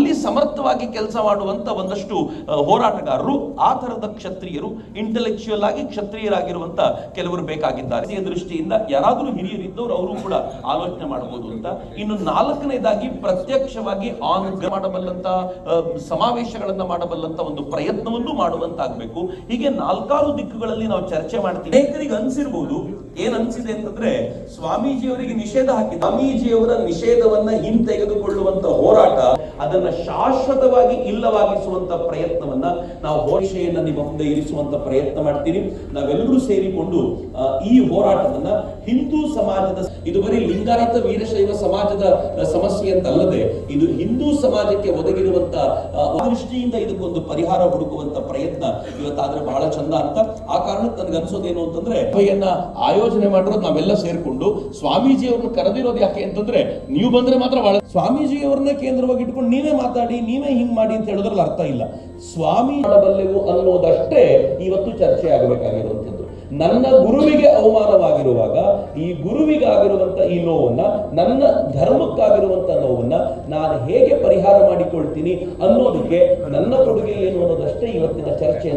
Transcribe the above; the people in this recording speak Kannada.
ಅಲ್ಲಿ ಸಮರ್ಥವಾಗಿ ಕೆಲಸ ಮಾಡುವಂತ ಒಂದಷ್ಟು ಹೋರಾಟಗಾರರು, ಆ ತರದ ಕ್ಷತ್ರಿಯರು ಇಂಟೆಲೆಕ್ಚುಯಲ್ ಆಗಿ ಕ್ಷತ್ರಿಯರಾಗಿರುವಂತ ಕೆಲವರು ಬೇಕಾಗಿದ್ದಾರೆ. ದೃಷ್ಟಿಯಿಂದ ಯಾರಾದರೂ ಹಿರಿಯರಿದ್ದವರು ಅವರು ಕೂಡ ಆಲೋಚನೆ ಮಾಡಬಹುದು ಅಂತ. ಇನ್ನು ನಾಲ್ಕನೇದಾಗಿ ಪ್ರತ್ಯಕ್ಷವಾಗಿ ಆನ್ ಮಾಡಬಲ್ಲಂತ ಸಮಾವೇಶಗಳನ್ನ ಮಾಡಬಲ್ಲಂತ ಒಂದು ಪ್ರಯತ್ನವನ್ನು ಮಾಡುವಂತಾಗಬೇಕು. ಹೀಗೆ ನಾಲ್ಕಾರು ದಿಕ್ಕುಗಳಲ್ಲಿ ನಾವು ಚರ್ಚೆ ಮಾಡ್ತೀವಿ. ಅನೇಕರಿಗೆ ಅನ್ಸಿರ್ಬೋದು, ಏನ್ ಅನ್ಸಿದೆ ಅಂತಂದ್ರೆ ಸ್ವಾಮೀಜಿಯವರಿಗೆ ನಿಷೇಧ ಹಾಕಿ ಸ್ವಾಮೀಜಿಯವರ ನಿಷೇಧವನ್ನ ಹಿಂತೆಗೆದುಕೊಳ್ಳುವಂತ ಹೋರಾಟ, ಅದನ್ನ ಶಾಶ್ವತವಾಗಿ ಇಲ್ಲವಾಗಿಸುವಂತ ಪ್ರಯತ್ನವನ್ನ ನಾವು ಹೋರಿಷೆಯನ್ನ ನಿಮ್ಮ ಮುಂದೆ ಇರಿಸುವಂತ ಪ್ರಯತ್ನ ಮಾಡ್ತೀರಿ ನಾವೆಲ್ಲರೂ ಸೇರಿಕೊಂಡು ಈ ಹೋರಾಟವನ್ನ ಹಿಂದೂ ಸಮಾಜದ ಇದು ಬರೀ ಲಿಂಗಾಯತ ವೀರಶೈವ ಸಮಾಜದ ಸಮಸ್ಯೆ ಅಂತಲ್ಲದೆ, ಇದು ಹಿಂದೂ ಸಮಾಜಕ್ಕೆ ಒದಗಿರುವಂತ ದೃಷ್ಟಿಯಿಂದ ಇದಕ್ಕೊಂದು ಪರಿಹಾರ ಹುಡುಕುವಂತ ಪ್ರಯತ್ನ ಇವತ್ತಾದ್ರೆ ಬಹಳ ಚಂದ ಅಂತ. ಆ ಕಾರಣಕ್ಕೆ ನನಗೆ ಅನ್ಸೋದೇನು ಅಂತಂದ್ರೆ, ಸಭೆಯನ್ನ ಆಯೋಜನೆ ಮಾಡಿರೋದು ನಾವೆಲ್ಲ ಸೇರ್ಕೊಂಡು ಸ್ವಾಮೀಜಿ ಅವ್ರನ್ನ ಕರೆದಿರೋದು ಯಾಕೆ ಅಂತಂದ್ರೆ, ನೀವು ಬಂದ್ರೆ ಮಾತ್ರ ಬಹಳ ಸ್ವಾಮೀಜಿ ಅವ್ರನ್ನ ಕೇಂದ್ರವಾಗಿ ಇಟ್ಕೊಂಡು ನೀವೇ ಮಾತಾಡಿ, ನೀವೇ ಹಿಂಗ್ ಮಾಡಿ ಅಂತ ಹೇಳೋದ್ರಲ್ಲಿ ಅರ್ಥ ಇಲ್ಲ. ಸ್ವಾಮಿ ಮಾಡಬಲ್ಲೆವು ಅನ್ನೋದಷ್ಟೇ ಇವತ್ತು ಚರ್ಚೆ ಆಗಬೇಕಾಗಿರುವಂಥದ್ದು. ನನ್ನ ಗುರುವಿಗೆ ಅವಮಾನವಾಗಿರುವಾಗ, ಈ ಗುರುವಿಗಾಗಿರುವಂತ ಈ ನೋವನ್ನ, ನನ್ನ ಧರ್ಮಕ್ಕಾಗಿರುವಂತ ನೋವನ್ನ ನಾನು ಹೇಗೆ ಪರಿಹಾರ ಮಾಡಿಕೊಳ್ತೀನಿ ಅನ್ನೋದಕ್ಕೆ ನನ್ನ ಕೊಡುಗೆ ಏನು ಅನ್ನೋದಷ್ಟೇ ಇವತ್ತಿನ ಚರ್ಚೆ